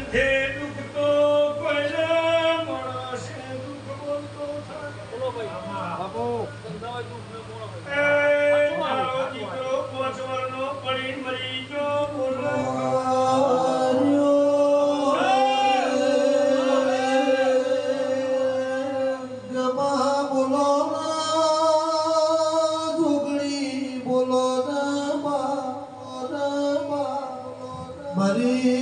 ગંધે દુખતો કોઈને માણસે દુઃખ બોલતો થાય. બોલો ભાઈ. બાપુ. ધંધામાં દુઃખ ને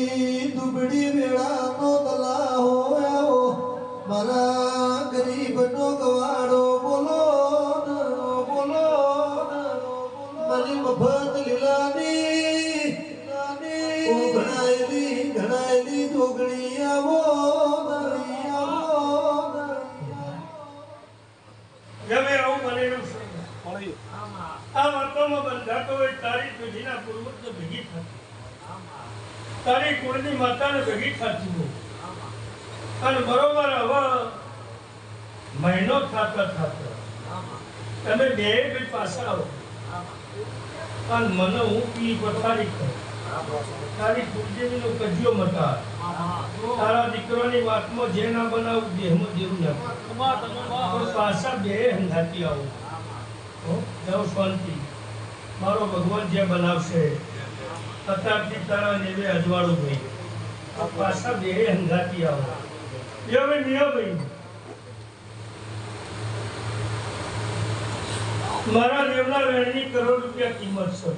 મારી દુબળી વેળાનો દલા હોયો. મારા ગરીબનો ગવાડો બોલો બોલો મારી મફત લીલાની ઓ ઘડાયેલી જોગણી આવો. ગમે આવું છે. ફળી આ વાતોમાં બંધાતો હોય તારી પેઢીના પૂર્વજ ભેગી થતી. તારી કુળની માતાને ભેગી થતી હોય. અને બરોબર હવે મહિનો થતા થતા તમે બે બે પાછા આવો. અને મને હું પી પથારી કરું. તારી કુળદેવીનો કજિયો મતા તારા દીકરાની વાતમાં જે ના બનાવું દેહમાં જેવું ના પાછા બે હંધાતી આવો. જાઓ શાંતિ. મારો ભગવાન જે બનાવશે અત્યારથી તારા બે અજવાળું ભાઈ આ પાછા બે હંગાતી આવો. એ હવે મિયો ભાઈ મારા દેવના વેણની કરોડ રૂપિયા કિંમત છે.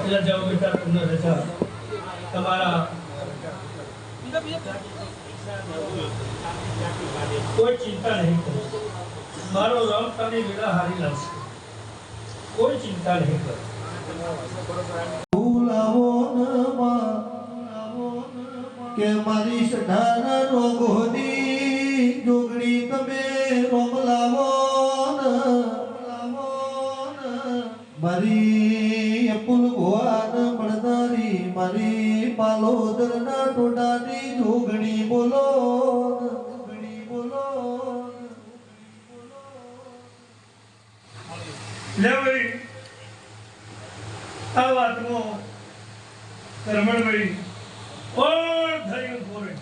એટલે જાઓ બેટા, તમને રજા. તમારા કોઈ ચિંતા નહીં કરો. મારો રમ તને વેળા હારી લાવશે કોઈ ચિંતા નહીં કરો. ન કે મારી સઢાના રોગોની જોગણી તમે રોગ લાવો મારી અપુલ ભુવાન પડનારી મારી પાલોદરના ટોટાની જોગણી બોલો બોલો લે આ વાતમાં કરમણભાઈ ઓર ધર્યું ફોરે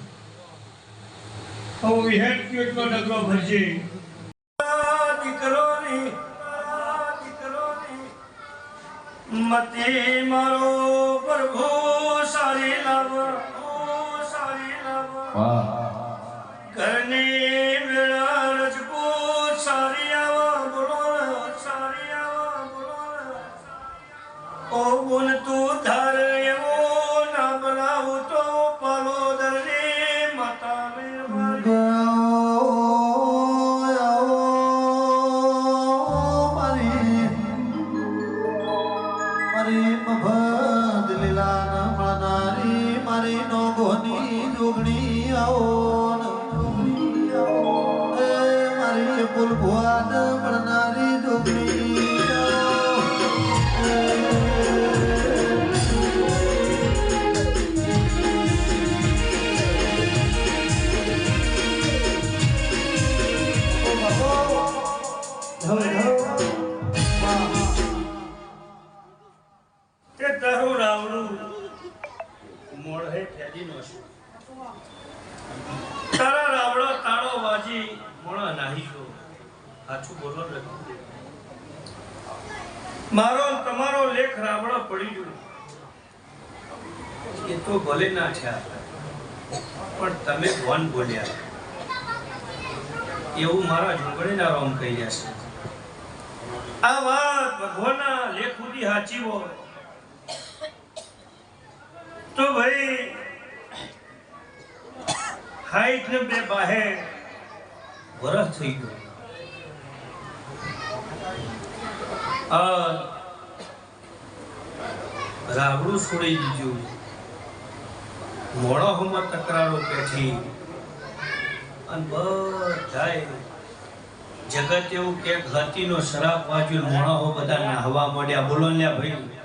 હવે વિહેટ કયો ડગલો ભરજે. દીકરોની દીકરોની મતે મારો પ્રભુ સારી લાવ સારી લાવ ઘરની ગુણ તું ધર એવો ના બનાવું તો પાલોદરની માતા મેરવારી. મારી મારી નોગોની જોગણી આવો ન, મારી પુલ ભુવાન વાજી મોણા નાહી ગયો. સાચું બોલો ને. મારો તમારો લેખ રાવણા પડી ગયો. એ તો ભલે ના થયા પણ તમે વન બોલ્યા. એવું મારા ઝૂંપડીના રોમ કહી છે. આ વાત ભગવાનના લેખ સુધી સાચી હોય. તો ભાઈ, હાઈટ ને બે બાહે. વરસ થઈ ગયું. રાવડું છોડી દીધું. મોડા હોમાં તકરારો પેઠી અને બધાય જગત એવું કે હાથીનો શરાબ વાંચ્યું મોણા હો બધા નાહવા મળ્યા બોલો ને ભાઈ.